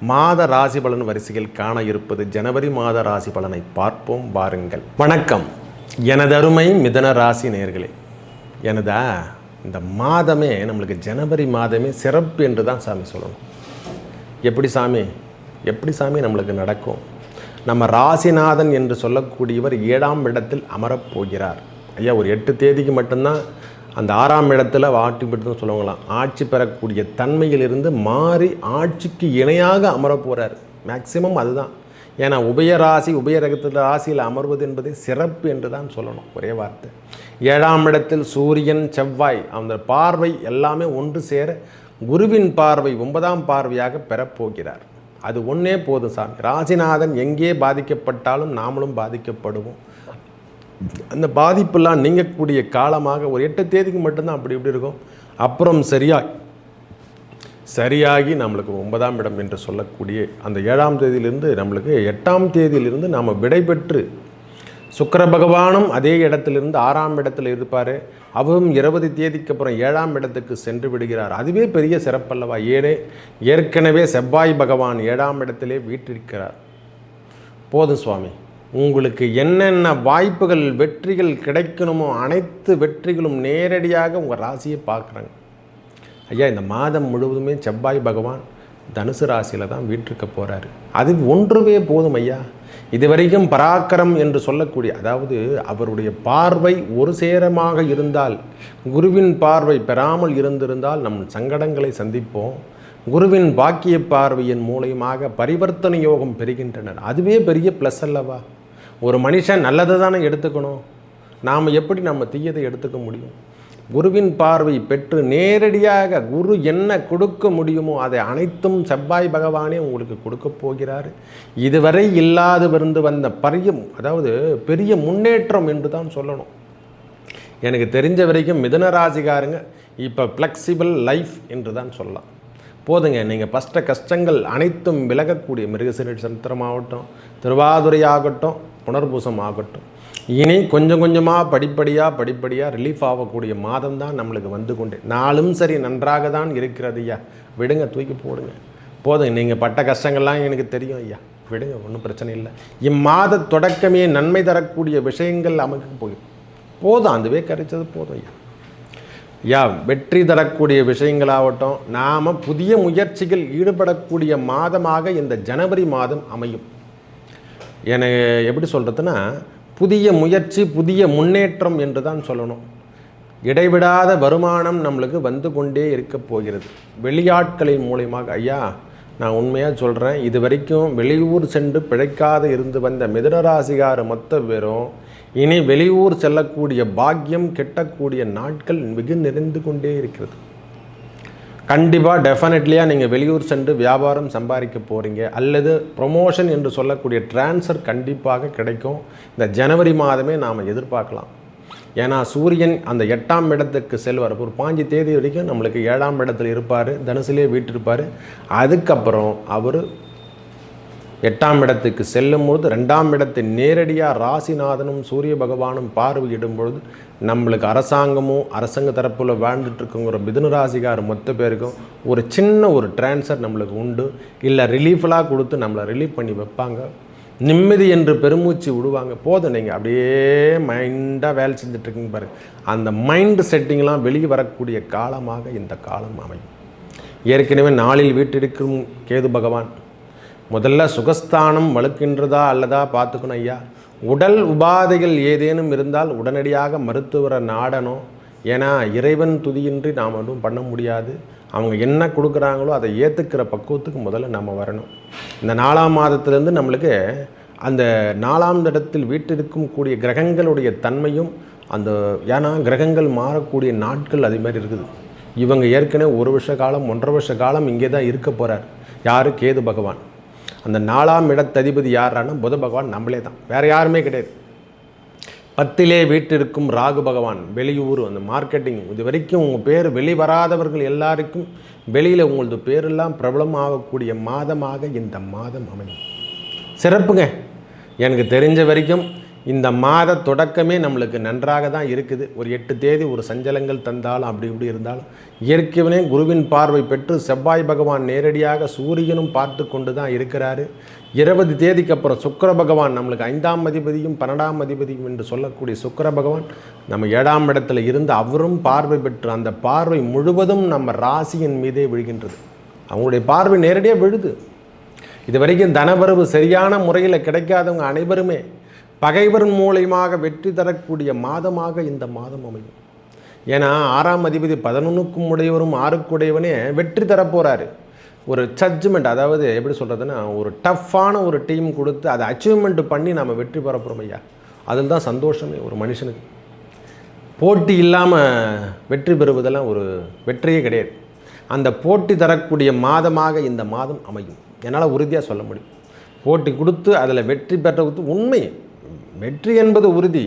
மாத ராசி பலன் வரிசையில் காண இருப்பது ஜனவரி மாத ராசி பலனை பார்ப்போம் வாருங்கள். வணக்கம். எனது அருமை மிதன ராசி நேர்களே எனதா இந்த மாதமே நம்மளுக்கு ஜனவரி மாதமே சிறப்பு என்று தான் சாமி சொல்லணும். எப்படி சாமி? எப்படி சாமி நம்மளுக்கு நடக்கும்? நம்ம ராசிநாதன் என்று சொல்லக்கூடியவர் ஏழாம் இடத்தில் அமரப் போகிறார். ஐயா ஒரு எட்டு தேதிக்கு மட்டும்தான் அந்த ஆறாம் இடத்துல ஆட்சி பெற்று சொல்லுவாங்களாம். ஆட்சி பெறக்கூடிய தன்மையிலிருந்து மாறி ஆட்சிக்கு இணையாக அமரப்போகிறார் மேக்சிமம் அதுதான். ஏன்னா உபயராசி உபயரகத்தில் ராசியில் அமர்வது என்பது சிறப்பு என்று தான் சொல்லணும். ஒரே வார்த்தை. ஏழாம் இடத்தில் சூரியன் செவ்வாய் அந்த பார்வை எல்லாமே ஒன்று சேர குருவின் பார்வை ஒன்பதாம் பார்வையாக பெறப்போகிறார். அது ஒன்றே போதும் சாமி. ராசிநாதன் எங்கே பாதிக்கப்பட்டாலும் நாமளும் பாதிக்கப்படுவோம். அந்த பாதிப்பெல்லாம் நீங்கக்கூடிய காலமாக ஒரு எட்டு தேதிக்கு மட்டும்தான் அப்படி இப்படி இருக்கும். அப்புறம் சரியாக சரியாகி நம்மளுக்கு ஒன்பதாம் இடம் என்று சொல்லக்கூடிய அந்த ஏழாம் தேதியிலிருந்து நம்மளுக்கு எட்டாம் தேதியிலிருந்து நாம் விடைபெற்று சுக்கர பகவானும் அதே இடத்திலிருந்து ஆறாம் இடத்தில் இருப்பார். அவரும் இருபது தேதிக்கு அப்புறம் ஏழாம் இடத்துக்கு சென்று விடுகிறார். அதுவே பெரிய சிறப்பல்லவா. ஏனே ஏற்கனவே செவ்வாய் பகவான் ஏழாம் இடத்திலே வீற்றிருக்கிறார். போதும் சுவாமி. உங்களுக்கு என்னென்ன வாய்ப்புகள் வெற்றிகள் கிடைக்கணுமோ அனைத்து வெற்றிகளும் நேரடியாக உங்கள் ராசியை பார்க்குறாங்க. ஐயா இந்த மாதம் முழுவதுமே செவ்வாய் பகவான் தனுசு ராசியில் தான் வீட்டிருக்க போகிறாரு அது ஒன்றுவே போதும் ஐயா. இதுவரைக்கும் பராக்கரம் என்று சொல்லக்கூடிய அதாவது அவருடைய பார்வை ஒரு சேரமாக இருந்தால் குருவின் பார்வை பெறாமல் இருந்திருந்தால் நம் சங்கடங்களை சந்திப்போம். குருவின் பாக்கிய பார்வையின் மூலயமாக பரிவர்த்தனை யோகம் பெறுகின்றனர். அதுவே பெரிய ப்ளஸ் அல்லவா? ஒரு மனுஷன் நல்லதை தானே எடுத்துக்கணும்? நாம் எப்படி நம்ம தீயதை எடுத்துக்க முடியும்? குருவின் பார்வை பெற்று நேரடியாக குரு என்ன கொடுக்க முடியுமோ அதை அனைத்தும் செவ்வாய் பகவானே உங்களுக்கு கொடுக்க போகிறார். இதுவரை இல்லாது வந்து வந்த பரியம் அதாவது பெரிய முன்னேற்றம் என்று தான் சொல்லணும். எனக்கு தெரிஞ்ச வரைக்கும் மிதனராசிகாருங்க இப்போ ஃப்ளெக்சிபிள் லைஃப் என்று தான் சொல்லலாம். போதுங்க நீங்கள் ஃபஸ்ட்ட கஷ்டங்கள் அனைத்தும் விலகக்கூடிய மிருகசிரி சந்திரம் ஆகட்டும் திருவாதுரை ஆகட்டும் புனர்பூசம் ஆகட்டும் இனி கொஞ்சம் கொஞ்சமாக படிப்படியாக படிப்படியாக ரிலீஃப் ஆகக்கூடிய மாதம் தான் நம்மளுக்கு வந்து கொண்டு. நாளும் சரி நன்றாக தான் இருக்கிறது ஐயா. விடுங்க தூக்கி போடுங்க. போதும் நீங்கள் பட்ட கஷ்டங்கள்லாம் எனக்கு தெரியும் ஐயா. விடுங்க ஒன்றும் பிரச்சனை இல்லை. இம்மாத தொடக்கமே நன்மை தரக்கூடிய விஷயங்கள் அமைக்க போயிடும். போதும் அதுவே கிடைச்சது போதும் ஐயா. யா வெற்றி தரக்கூடிய விஷயங்களாகட்டும் நாம் புதிய முயற்சிகள் ஈடுபடக்கூடிய மாதமாக இந்த ஜனவரி மாதம் அமையும். எனக்கு எப்படி சொல்கிறதுனா புதிய முயற்சி புதிய முன்னேற்றம் என்று தான் சொல்லணும். இடைவிடாத வருமானம் நம்மளுக்கு வந்து கொண்டே இருக்க போகிறது. வெளியாட்களின் மூலியமாக ஐயா நான் உண்மையாக சொல்கிறேன் இது வரைக்கும் வெளியூர் சென்று பிழைக்காத இருந்து வந்த மிதனராசிகார மொத்த பேரும் இனி வெளியூர் செல்லக்கூடிய பாக்கியம் கெட்டக்கூடிய நாட்கள் மிகு நிறைந்து கொண்டே இருக்கிறது. கண்டிப்பாக டெஃபினெட்லியாக நீங்கள் வெளியூர் சென்று வியாபாரம் சம்பாதிக்க போகிறீங்க அல்லது ப்ரொமோஷன் என்று சொல்லக்கூடிய ட்ரான்ஸ்ஃபர் கண்டிப்பாக கிடைக்கும். இந்த ஜனவரி மாதமே நாம் எதிர்பார்க்கலாம். ஏன்னா சூரியன் அந்த எட்டாம் இடத்துக்கு செல்வார். ஒரு பாஞ்சு தேதி வரைக்கும் நம்மளுக்கு ஏழாம் இடத்துல இருப்பார். தனுசுலேயே வீட்டிருப்பார். அதுக்கப்புறம் அவர் எட்டாம் இடத்துக்கு செல்லும் பொழுது ரெண்டாம் இடத்தை நேரடியாக ராசிநாதனும் சூரிய பகவானும் பார்வையிடும் பொழுது நம்மளுக்கு அரசாங்கமும் அரசாங்க தரப்பில் வாழ்ந்துட்டுருக்குங்கிற மிதுன ராசிக்கார மொத்த பேருக்கும் ஒரு சின்ன ஒரு ட்ரான்ஸ்ஃபர் நம்மளுக்கு உண்டு. இல்லை ரிலீஃபலாக கொடுத்து நம்மளை ரிலீஃப் பண்ணி வைப்பாங்க. நிம்மதி என்று பெருமூச்சு விடுவாங்க. போதும் நீங்கள் அப்படியே மைண்டாக வேலை செஞ்சுட்ருக்கீங்க பாருங்க அந்த மைண்டு செட்டிங்லாம் வெளியே வரக்கூடிய காலமாக இந்த காலம் அமையும். ஏற்கனவே நாளில் வீட்டிற்கும் கேது பகவான் முதல்ல சுகஸ்தானம் வலுக்கின்றதா அல்லதா பார்த்துக்கணும் ஐயா? உடல் உபாதைகள் ஏதேனும் இருந்தால் உடனடியாக மருத்துவரை நாடணும். ஏன்னா இறைவன் துதியின்றி நாம் ஒன்றும் பண்ண முடியாது. அவங்க என்ன கொடுக்குறாங்களோ அதை ஏற்றுக்கிற பக்குவத்துக்கு முதல்ல நம்ம வரணும். இந்த நாலாம் மாதத்துலேருந்து நம்மளுக்கு அந்த நாலாம் இடத்தில் வீட்டிற்கும் கூடிய கிரகங்களுடைய தன்மையும் அந்த ஏன்னா கிரகங்கள் மாறக்கூடிய நாட்கள் அதே மாதிரி இருக்குது. இவங்க ஏற்கனவே ஒரு வருஷ காலம் ஒன்றரை வருஷ காலம் இங்கே தான் இருக்க போகிறார் யார்? கேது பகவான். அந்த நாலாம் இடத்ததிபதி யாரானா புத பகவான் நம்மளே தான். வேறு யாருமே கிடையாது. பத்திலே வீட்டிற்கும் ராகு பகவான் வெளியூர் அந்த மார்க்கெட்டிங் இது வரைக்கும் உங்கள் பேர் வெளிவராதவர்கள் எல்லாருக்கும் வெளியில் உங்களது பேரெல்லாம் பிரபலமாகக்கூடிய மாதமாக இந்த மாதம் அமையும். சிறப்புங்க. எனக்கு தெரிஞ்ச வரைக்கும் இந்த மாத தொடக்கமே நம்மளுக்கு நன்றாக தான் இருக்குது. ஒரு எட்டு தேதி ஒரு சஞ்சலங்கள் தந்தாலும் அப்படி இப்படி இருந்தாலும் இயற்கைவனே குருவின் பார்வை பெற்று செவ்வாய் பகவான் நேரடியாக சூரியனும் பார்த்து கொண்டு தான் இருக்கிறாரு. இருபது தேதிக்கு அப்புறம் சுக்கிர பகவான் நம்மளுக்கு ஐந்தாம் அதிபதியும் பன்னெண்டாம் அதிபதியும் என்று சொல்லக்கூடிய சுக்கர பகவான் நம்ம ஏழாம் இடத்துல இருந்து அவரும் பார்வை பெற்று அந்த பார்வை முழுவதும் நம்ம ராசியின் மீதே விழுகின்றது. அவங்களுடைய பார்வை நேரடியாக விழுது. இது வரைக்கும் தனவரவு சரியான முறையில் கிடைக்காதவங்க அனைவருமே பகைவர் மூலயமாக வெற்றி தரக்கூடிய மாதமாக இந்த மாதம் அமையும். ஏன்னா ஆறாம் அதிபதி பதினொன்றுக்கும் உடையவரும் ஆறுக்குடையவனே வெற்றி தரப்போகிறாரு ஒரு ஜட்ஜ்மெண்ட் அதாவது எப்படி சொல்கிறதுன்னா ஒரு டஃப்பான ஒரு டீம் கொடுத்து அதை அச்சீவ்மெண்ட் பண்ணி நம்ம வெற்றி பெற போகிறோம் ஐயா. அதில் தான் சந்தோஷமே ஒரு மனுஷனுக்கு. போட்டி இல்லாமல் வெற்றி பெறுவதெல்லாம் ஒரு வெற்றியே கிடையாது. அந்த போட்டி தரக்கூடிய மாதமாக இந்த மாதம் அமையும். என்னால் உறுதியாக சொல்ல முடியும். போட்டி கொடுத்து அதில் வெற்றி பெற்றது உண்மை வெற்றி என்பது உறுதி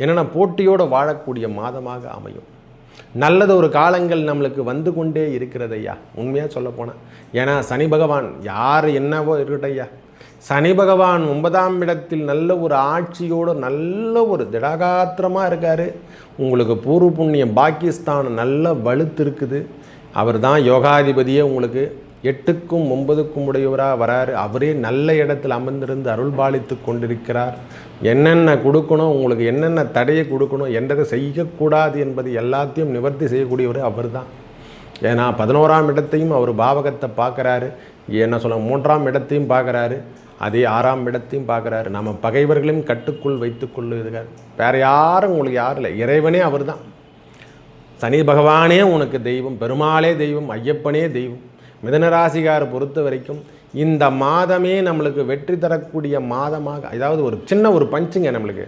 என்னென்னா போட்டியோடு வாழக்கூடிய மாதமாக அமையும். நல்லது ஒரு காலங்கள் நம்மளுக்கு வந்து கொண்டே இருக்கிறது ஐயா. உண்மையாக சொல்லப்போனால் ஏன்னா சனி பகவான் யார் என்னவோ இருக்கட்டும் ஐயா. சனி பகவான் ஒன்பதாம் இடத்தில் நல்ல ஒரு ஆட்சியோடு நல்ல ஒரு திடகாத்திரமாக இருக்கார். உங்களுக்கு பூர்வ புண்ணியம் பாகிஸ்தான் நல்ல வலுத்து இருக்குது. அவர் தான் யோகாதிபதியே உங்களுக்கு. எட்டுக்கும் ஒன்பதுக்கும் உடையவராக வராரு. அவரே நல்ல இடத்தில் அமர்ந்திருந்து அருள்பாலித்து கொண்டிருக்கிறார். என்னென்ன கொடுக்கணும் உங்களுக்கு என்னென்ன தடையை கொடுக்கணும் என்றதை செய்யக்கூடாது என்பது எல்லாத்தையும் நிவர்த்தி செய்யக்கூடியவர் அவர் தான் ஏன்னா பதினோராம் இடத்தையும் அவர் பாவகத்தை பார்க்குறாரு. என்ன சொல்ல மூன்றாம் இடத்தையும் பார்க்குறாரு. அதே ஆறாம் இடத்தையும் பார்க்குறாரு. நம்ம பகைவர்களையும் கட்டுக்குள் வைத்துக்கொள்ளுகிறார் வேறு யாரும் உங்களுக்கு யாரும் இல்லை. இறைவனே அவர் தான் சனி பகவானே உனக்கு தெய்வம் பெருமாளே தெய்வம் ஐயப்பனே தெய்வம். மிதனராசிகாரை பொறுத்த வரைக்கும் இந்த மாதமே நம்மளுக்கு வெற்றி தரக்கூடிய மாதமாக அதாவது ஒரு சின்ன ஒரு பஞ்சுங்க நம்மளுக்கு.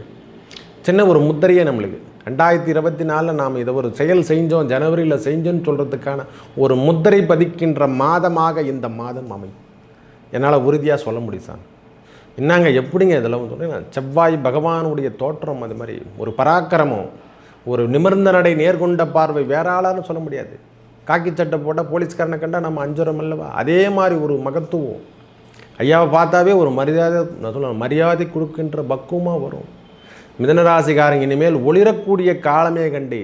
சின்ன ஒரு முத்திரையே நம்மளுக்கு. ரெண்டாயிரத்தி இருபத்தி நாலில் நாம் இதை ஒரு செயல் செஞ்சோம் ஜனவரியில் செஞ்சோன்னு சொல்கிறதுக்கான ஒரு முத்திரை பதிக்கின்ற மாதமாக இந்த மாதம் அமையும். என்னால் உறுதியாக சொல்ல முடியும் சார் என்னங்க எப்படிங்க இதெல்லாம் சொல்கிறேன் செவ்வாய் பகவானுடைய தோற்றம் அது மாதிரி ஒரு பராக்கிரமம் ஒரு நிமிர்ந்த நடை நேர்கொண்ட பார்வை வேற ஆளாலும் சொல்ல முடியாது. காக்கி சட்டை போட்டால் போலீஸ்காரனை கண்டால் நம்ம அஞ்சுறோம் அல்லவா? அதே மாதிரி ஒரு மகத்துவம். ஐயாவை பார்த்தாவே ஒரு மரியாதை நான் சொல்ல மரியாதை கொடுக்கின்ற பக்குவமாக வரும். மிதனராசிக்காரங்க இனிமேல் ஒளிரக்கூடிய காலமே கண்டு.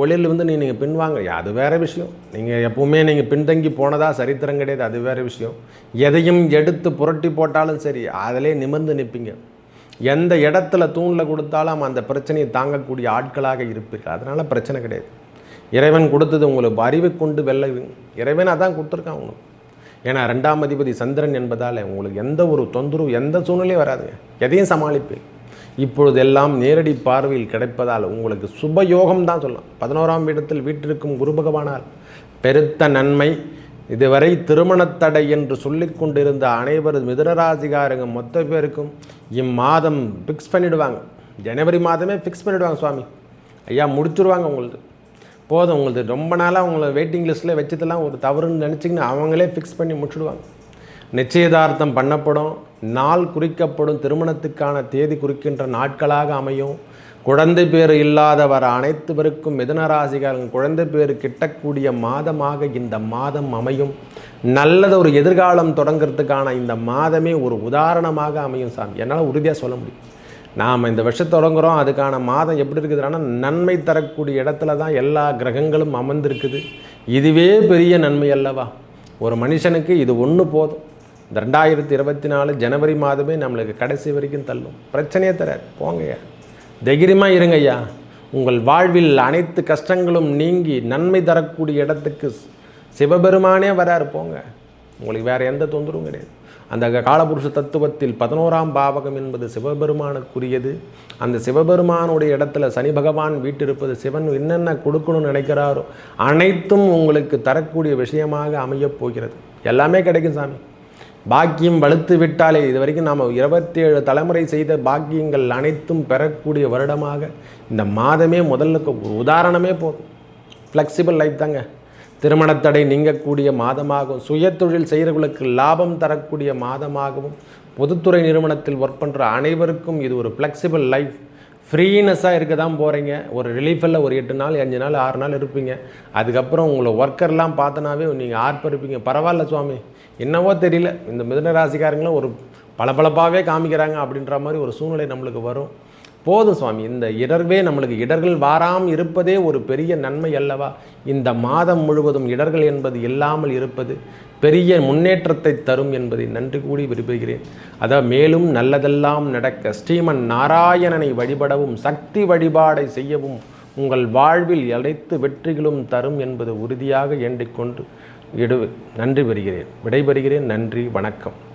ஒளியில் வந்து நீ நீங்கள் பின்வாங்க அது வேறு விஷயம். நீங்கள் எப்பவுமே நீங்கள் பின்தங்கி போனதா சரித்திரம் கிடையாது அது வேறு விஷயம். எதையும் எடுத்து புரட்டி போட்டாலும் சரி அதிலே நிமிர்ந்து நிற்பீங்க. எந்த இடத்துல தூணில் கொடுத்தாலும் அந்த பிரச்சனையை தாங்கக்கூடிய ஆட்களாக இருப்பீர்கள். அதனால் பிரச்சனை கிடையாது. இறைவன் கொடுத்தது உங்களுக்கு அறிவை கொண்டு வெல்ல இறைவன் அதான் கொடுத்துருக்கான் உங்களுக்கு ஏன்னா ரெண்டாம் அதிபதி சந்திரன் என்பதால் உங்களுக்கு எந்த ஒரு தொந்தரவு எந்த சூழ்நிலையும் வராதுங்க. எதையும் சமாளிப்பேன். இப்பொழுது எல்லாம் நேரடி பார்வையில் கிடைப்பதால் உங்களுக்கு சுபயோகம் தான் சொல்லலாம். பதினோராம் இடத்தில் வீட்டிற்கும் குரு பகவானால் பெருத்த நன்மை. இதுவரை திருமணத்தடை என்று சொல்லி கொண்டிருந்த அனைவரும் மிதனராசிகாரங்க மொத்த பேருக்கும் இம்மாதம் ஃபிக்ஸ் பண்ணிவிடுவாங்க ஜனவரி மாதமே ஃபிக்ஸ் பண்ணிவிடுவாங்க சுவாமி. ஐயா முடிச்சுடுவாங்க உங்களுக்கு. போதும் உங்களுக்கு ரொம்ப நாளாக உங்களை வெயிட்டிங் லிஸ்ட்டில் வச்சதெல்லாம் ஒரு தவறுன்னு நினச்சிங்கன்னா அவங்களே ஃபிக்ஸ் பண்ணி முடிச்சுடுவாங்க. நிச்சயதார்த்தம் பண்ணப்படும். நாள் குறிக்கப்படும். திருமணத்துக்கான தேதி குறிக்கின்ற நாட்களாக அமையும். குழந்தை பேர் இல்லாதவர் அனைத்து பேருக்கும் மிதனராசிகாரன் குழந்தை பேர் கிட்டக்கூடிய மாதமாக இந்த மாதம் அமையும். நல்லது ஒரு எதிர்காலம் தொடங்கிறதுக்கான இந்த மாதமே ஒரு உதாரணமாக அமையும் சாமி. என்னால் உறுதியாக சொல்ல முடியும். நாம் இந்த வருஷம் தொடங்குகிறோம் அதுக்கான மாதம் எப்படி இருக்குதுன்னா நன்மை தரக்கூடிய இடத்துல தான் எல்லா கிரகங்களும் அமர்ந்திருக்குது. இதுவே பெரிய நன்மை அல்லவா? ஒரு மனுஷனுக்கு இது ஒன்று போதும். இந்த ரெண்டாயிரத்தி இருபத்தி நாலு ஜனவரி மாதமே நம்மளுக்கு கடைசி வரைக்கும் தள்ளும். பிரச்சனையே தராது. போங்கய்யா. தைரியமாக இருங்க ஐயா உங்கள் வாழ்வில் அனைத்து கஷ்டங்களும் நீங்கி நன்மை தரக்கூடிய இடத்துக்கு சிவபெருமானே வராரு. போங்க. உங்களுக்கு வேறு எந்த தொந்தரவும் கிடையாது. அந்த காலபுருஷ தத்துவத்தில் பதினோராம் பாவகம் என்பது சிவபெருமானுக்குரியது. அந்த சிவபெருமானுடைய இடத்துல சனி பகவான் வீட்டிருப்பது சிவன் என்னென்ன கொடுக்கணும்னு நினைக்கிறாரோ அனைத்தும் உங்களுக்கு தரக்கூடிய விஷயமாக அமையப் போகிறது. எல்லாமே கிடைக்கும் சாமி. பாக்கியம் வலுத்து விட்டாலே இது வரைக்கும் நாம் இருபத்தி ஏழு தலைமுறை செய்த பாக்கியங்கள் அனைத்தும் பெறக்கூடிய வருடமாக இந்த மாதமே முதல்ல உதாரணமே போதும். ஃப்ளெக்சிபிள் லைஃப் தாங்க. திருமணத்தடை நீங்கக்கூடிய மாதமாகவும் சுயத்தொழில் செய்கிறவர்களுக்கு லாபம் தரக்கூடிய மாதமாகவும் பொதுத்துறை நிறுவனத்தில் ஒர்க் பண்ணுற அனைவருக்கும் இது ஒரு ஃப்ளெக்சிபிள் லைஃப் ஃப்ரீனஸ்ஸாக இருக்க தான் போகிறீங்க ஒரு ரிலீஃபில் ஒரு எட்டு நாள் அஞ்சு நாள் ஆறு நாள் இருப்பீங்க. அதுக்கப்புறம் உங்களை ஒர்க்கர்லாம் பார்த்தனாவே நீங்கள் ஆர்ப்பரிப்பீங்க. பரவாயில்ல சுவாமி. என்னவோ தெரியல. இந்த மிதன ராசிக்காரங்களும் ஒரு பளபளப்பாகவே காமிக்கிறாங்க அப்படின்ற மாதிரி ஒரு சூழ்நிலை நம்மளுக்கு வரும். போதும் சுவாமி இந்த இடர்வே நம்மளுக்கு இடர்கள் வாராமல் இருப்பதே ஒரு பெரிய நன்மை அல்லவா? இந்த மாதம் முழுவதும் இடர்கள் என்பது இல்லாமல் இருப்பது பெரிய முன்னேற்றத்தை தரும் என்பதை நன்றி கூடி விரும்புகிறேன். அதாவது மேலும் நல்லதெல்லாம் நடக்க ஸ்ரீமன் நாராயணனை வழிபடவும் சக்தி வழிபாடை செய்யவும் உங்கள் வாழ்வில் அனைத்து வெற்றிகளும் தரும் என்பது உறுதியாக எண்ணிக்கொண்டு இடு நன்றி பெறுகிறேன். விடைபெறுகிறேன். நன்றி வணக்கம்.